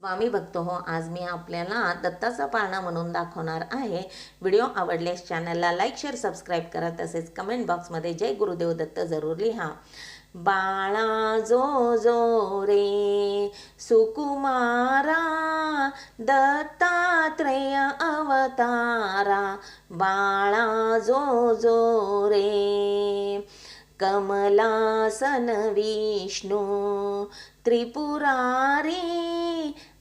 स्वामी भक्त हो. आज मी आपल्याला दत्ताचा पाळणा म्हणून दाखवणार आहे. व्हिडिओ आवडल्यास चॅनलला लाईक शेअर सबस्क्राईब करा. तसेच कमेंट बॉक्समध्ये जय गुरुदेव दत्त जरूर लिहा. बाळा जो जो रे सुकुमारा दत्तात्रेय अवतारा. बाळा जो जो रे कमलासन विष्णू त्रिपुरारी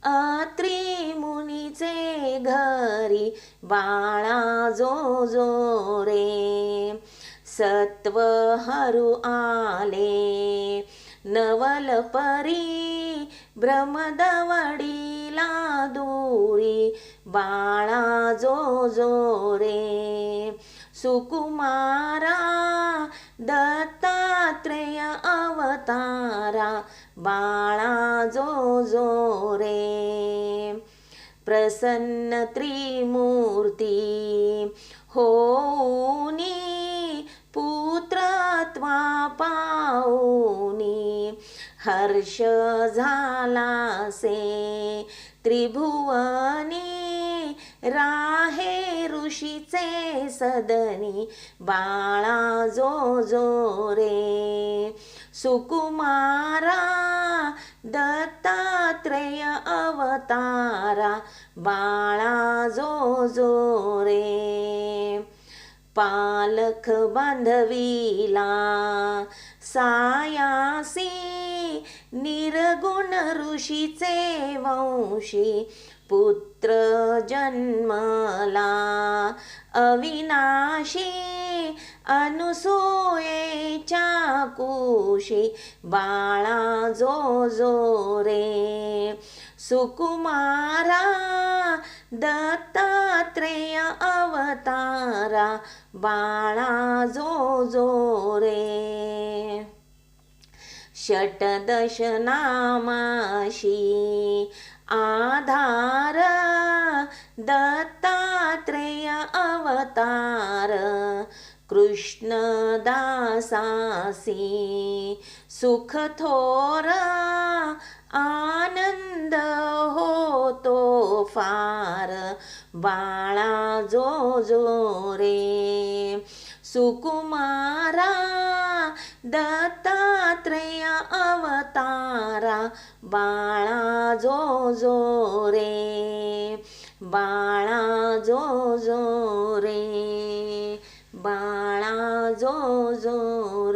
अत्री मुनीचे घरी बाळा जो जो रे. सत्व हरु आले नवल परी भ्रमदवडीला दूरी बाळा जो जो रे. सुकुमारा दत्त अवतारा बाळा जो जो रे. प्रसन्न त्रिमूर्ती होनी पुत्रत्वा पाऊनी हर्ष झालासे त्रिभुवनी राहे ऋषीचे सदनी बाळा जो जो रे. सुकुमारा दत्तात्रेय अवतारा बाळा जो जो रे. पालख बांधवीला सायासी निर्गुण ऋषीचे वंशी पुत्र जन्मला. अविनाशी अनुसूयेच्या कुशी बाळा जो जो रे. सुकुमारा दत्तात्रेय तारा बाळा जो जो रे. षटदश नामाशी आधार दत्तात्रेय अवतार कृष्णदासासी सुख थोरा आ फार बाळा जो जो रे. सुकुमारा दत्तात्रेय अवतारा बाळा जो जो रे. बाळा जो जो रे. बाळा जो जो